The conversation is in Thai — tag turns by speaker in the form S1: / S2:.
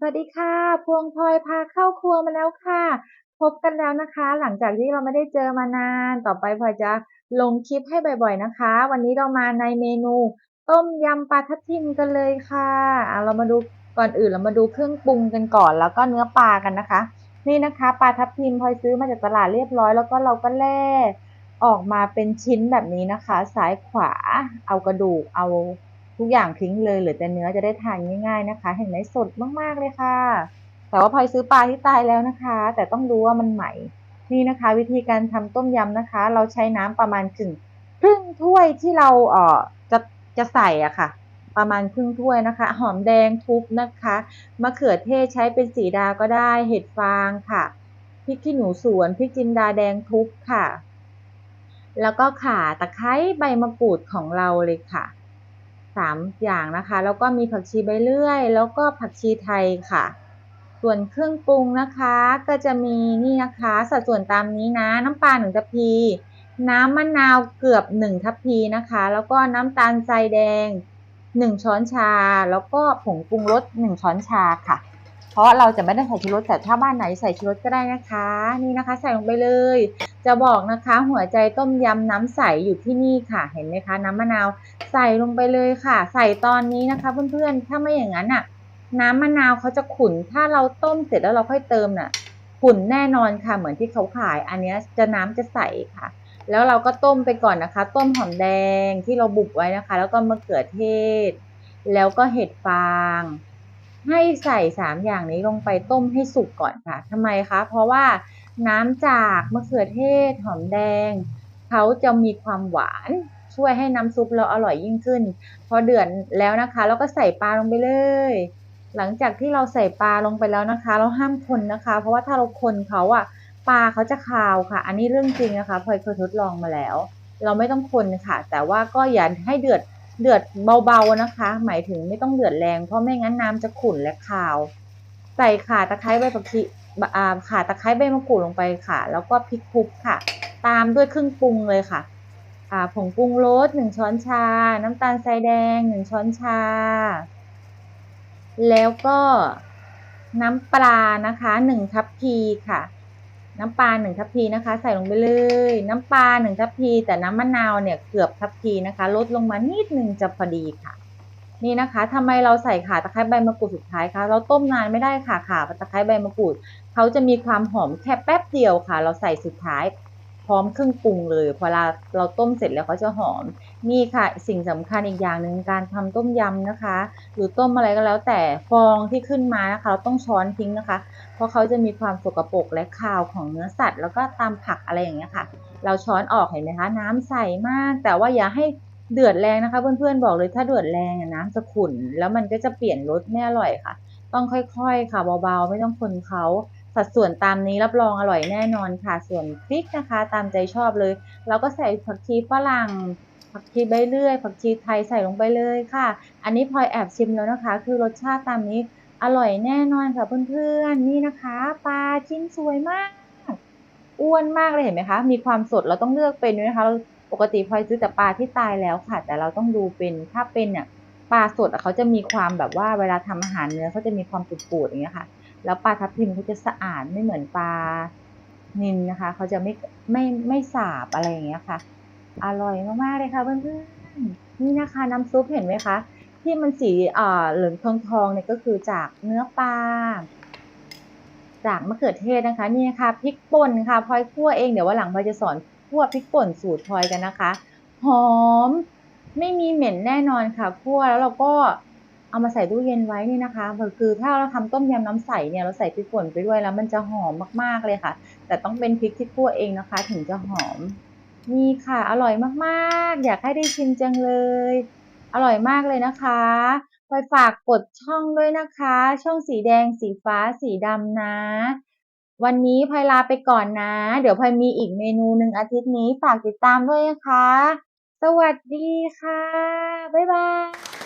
S1: สวัสดีค่ะ พวงพลอยพาเข้าครัวมาแล้วค่ะ พบกันแล้วนะคะ หลังจากที่เราไม่ได้เจอมานาน ต่อไปพลอยจะลงคลิปให้บ่อยๆนะคะ วันนี้เรามาในเมนู ต้มยำปลาทับทิมกันเลยค่ะอะเรามาดูก่อนอื่นเรามาดูเครื่องปรุงกันก่อน แล้วก็เนื้อปลากันนะคะ นี่นะคะปลาทับทิมพลอยซื้อมาจากตลาดเรียบร้อย แล้วก็เราก็แล่ออกมาเป็นชิ้นแบบนี้นะคะ ซ้ายขวา เอากระดูกเอา ทุกอย่างทิ้งเลยเหลือแต่เนื้อจะได้ทานง่ายๆนะคะ เห็นไหมสดมากๆเลยค่ะ แต่ว่าพลอยซื้อปลาที่ตายแล้วนะคะ แต่ต้องรู้ว่ามันใหม่ นี่นะคะ วิธีการทำต้มยำนะคะ เราใช้น้ำประมาณครึ่งครึ่งถ้วยที่เราเอ่อจะจะใส่อะค่ะ ประมาณครึ่งถ้วยนะคะ หอมแดงทุบนะคะมะเขือเทศใช้เป็นสีดาก็ได้ เห็ดฟางค่ะพริกขี้หนูสวนพริกจินดาแดงทุบค่ะ แล้วก็ข่าตะไคร้ใบมะกรูดของเราเลยค่ะ สามอย่างนะคะ แล้วก็มีผักชีใบเลื่อย แล้วก็ผักชีไทยค่ะ ส่วนเครื่องปรุงนะคะก็จะมีนี่นะคะ สัดส่วนตามนี้นะ น้ำปลาหนึ่งทัพพี น้ำมะนาวเกือบหนึ่งทัพพีนะคะ แล้วก็น้ำตาลทรายแดงหนึ่งช้อนชา แล้วก็ผงปรุงรสหนึ่งช้อนชาค่ะ ราะเราจะไม่ได้ใส่ชูรสแต่ถ้าบ้านไหนใส่ชูรสก็ได้นะคะ นี่นะคะ ใส่ลงไปเลย จะบอกนะคะ หัวใจต้มยำน้ำใสอยู่ที่นี่ค่ะ เห็นไหมคะ น้ำมะนาวใส่ลงไปเลยค่ะ ใส่ตอนนี้นะคะ เพื่อนๆถ้าไม่อย่างนั้นอะ น้ำมะนาวเขาจะขุ่นถ้าเราต้มเสร็จแล้วเราค่อยเติมน่ะขุ่นแน่นอนค่ะ เหมือนที่เขาขาย อันนี้จะน้ำจะใสค่ะ แล้วเราก็ต้มไปก่อนนะคะ ต้มหอมแดงที่เราบุบไว้นะคะ แล้วก็มะเขือเทศ แล้วก็เห็ดฟาง ให้ใส่สามอย่างนี้ลงไปต้มให้สุกก่อนค่ะทำไมคะ เพราะว่าน้ำจากมะเขือเทศหอมแดงเขาจะมีความหวานช่วยให้น้ำซุปเราอร่อยยิ่งขึ้น พอเดือดแล้วนะคะ เราก็ใส่ปลาลงไปเลย หลังจากที่เราใส่ปลาลงไปแล้วนะคะ เราห้ามคนนะคะ เพราะว่าถ้าเราคนเขาอะปลาเขาจะคาวค่ะ อันนี้เรื่องจริงนะคะพลอยเคยทดลองมาแล้ว เราไม่ต้องคนค่ะ แต่ว่าก็อย่าให้เดือด เดือดเบาๆนะคะ หมายถึงไม่ต้องเดือดแรงเพราะไม่งั้นน้ำจะขุ่นและคาว ใส่ข่าตะไคร้ใบผักชีข่าตะไคร้ใบมะกรูดลงไปค่ะ แล้วก็พริกคลุกค่ะ ตามด้วยเครื่องปรุงเลยค่ะผงปรุงรสหนึ่งช้อนชา น้ำตาลทรายแดงหนึ่งช้อนชา แล้วก็น้ำปลานะคะหนึ่งทัพพีค่ะ น้ำปลาหนึ่งทัพพีนะคะ ใส่ลงไปเลย น้ำปลาหนึ่งทัพพี แต่น้ำมะนาวเนี่ยเกือบทัพพีนะคะ ลดลงมานิดนึงจะพอดีค่ะ นี่นะคะทำไมเราใส่ข่าตะไคร้ใบมะกรูดสุดท้ายคะเราต้มนานไม่ได้ค่ะข่าตะไคร้ใบมะกรูดเขาจะมีความหอมแค่แป๊บเดียวค่ะ เราใส่สุดท้ายพร้อมเครื่องปรุงเลยพอเราเราต้มเสร็จแล้วเขาจะหอม นี่ค่ะสิ่งสำคัญอีกอย่างหนึ่งการทำต้มยำนะคะ หรือต้มอะไรก็แล้วแต่ฟองที่ขึ้นมานะคะเราต้องช้อนทิ้งนะคะ เพราะเขาจะมีความสกปรกและคาวของเนื้อสัตว์ แล้วก็ตามผักอะไรอย่างเงี้ยค่ะ เราช้อนออกเห็นไหมคะ น้ำใสมาก แต่ว่าอย่าให้เดือดแรงนะคะ เพื่อนๆบอกเลยถ้าเดือดแรงน้ำจะขุ่นแล้วมันก็จะเปลี่ยนรสไม่อร่อยค่ะ ต้องค่อยๆค่ะเบาๆไม่ต้องคนเขาสัดส่วนตามนี้รับรองอร่อยแน่นอนค่ะ ส่วนพริกนะคะ ตามใจชอบเลย เราก็ใส่ผักชีฝรั่ง ผักชีใบเลื่อย ผักชีไทยใส่ลงไปเลยค่ะ อันนี้พลอยแอบชิมแล้วนะคะ คือรสชาติตามนี้อร่อยแน่นอนค่ะเพื่อนๆนี่นะคะ ปลาชิ้นสวยมาก อ้วนมากเลยเห็นไหมคะ มีความสดเราต้องเลือกเป็นด้วยนะคะปกติพลอยซื้อแต่ปลาที่ตายแล้วค่ะ แต่เราต้องดูเป็นถ้าเป็นเนี่ยปลาสดเขาจะมีความแบบว่าเวลาทำอาหารเนื้อเขาจะมีความปูดๆอย่างเงี้ยค่ะ แล้วปลาทับทิมเขาจะสะอาดไม่เหมือนปลานิลนะคะ เขาจะไม่ไม่ไม่สาบอะไรอย่างเงี้ยค่ะ อร่อยมากๆเลยค่ะเพื่อนๆนี่นะคะน้ำซุปเห็นไหมคะ ที่มันสีเหลืองทองทองเนี่ยก็คือจากเนื้อปลาจากมะเขือเทศนะคะนี่นะคะพริกป่นค่ะพลอยคั่วเองเดี๋ยววันหลังพลอยจะสอนคั่วพริกป่นสูตรพลอยกันนะคะหอมไม่มีเหม็นแน่นอนค่ะคั่วแล้วเราก็เอามาใส่ตู้เย็นไว้นี่นะคะคือถ้าเราทำต้มยำน้ำใสเนี่ยเราใส่พริกป่นไปด้วยแล้วมันจะหอมมากๆเลยค่ะ แต่ต้องเป็นพริกที่คั่วเองนะคะ ถึงจะหอม นี่ค่ะอร่อยมากๆ อยากให้ได้ชิมจังเลย อร่อยมากเลยนะคะพลอยฝากกดช่องด้วยนะคะ ช่องสีแดงสีฟ้าสีดำนะ วันนี้พลอยลาไปก่อนนะ เดี๋ยวพลอยมีอีกเมนูหนึ่งอาทิตย์นี้ฝากติดตามด้วยนะคะ สวัสดีค่ะ บ๊ายบาย